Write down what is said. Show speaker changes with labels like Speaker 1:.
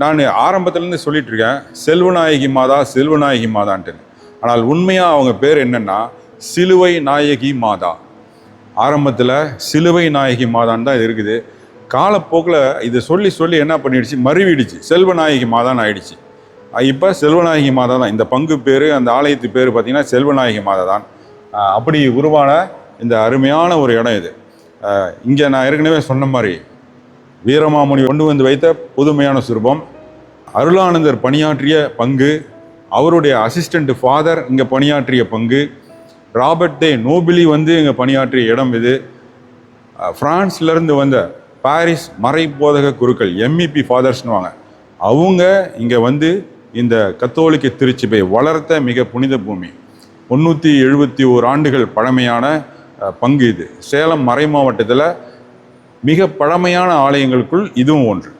Speaker 1: நான் ஆரம்பத்துலேருந்து சொல்லிட்டு இருக்கேன் செல்வநாயகி மாதா செல்வநாயகி மாதான்ட்டு. ஆனால் உண்மையாக அவங்க பேர் என்னென்னா சிலுவை நாயகி மாதா. ஆரம்பத்தில் சிலுவை நாயகி மாதான் தான் இருக்குது. காலப்போக்கில் இதை சொல்லி சொல்லி என்ன பண்ணிடுச்சு? மறுவிடுச்சு. செல்வநாயகி மாதான் ஆயிடுச்சு. இப்போ செல்வநாயகி மாதா தான். இந்த பங்கு பேர் அந்த ஆலயத்து பேர் பார்த்திங்கன்னா செல்வநாயகி மாதா தான். அப்படி உருவான இந்த அருமையான ஒரு இடம் இது. இங்கே நான் ஏற்கனவே சொன்ன மாதிரி வீரமாமுனி கொண்டு வந்து வைத்த புதுமையான சுரூபம் அருளானந்தர் பணியாற்றிய பங்கு அவருடைய அசிஸ்டண்ட் ஃபாதர் இங்கே பணியாற்றிய பங்கு ராபர்ட் டே நோபிலி வந்து இங்கே பணியாற்றிய இடம் இது. ஃப்ரான்ஸ்லேருந்து வந்த பாரிஸ் மறை போதக குருக்கள் எம்இபி ஃபாதர்ஸ்னுவாங்க அவங்க இங்கே வந்து இந்த கத்தோலிக்க திருச்சபை வளர்த்த மிக புனித பூமி. முந்நூற்றி எழுபத்தி ஓர் ஆண்டுகள் பழமையான பங்கு இது. சேலம் மறை மாவட்டத்தில் மிக பழமையான ஆலயங்களுக்குள் இதுவும் ஒன்று.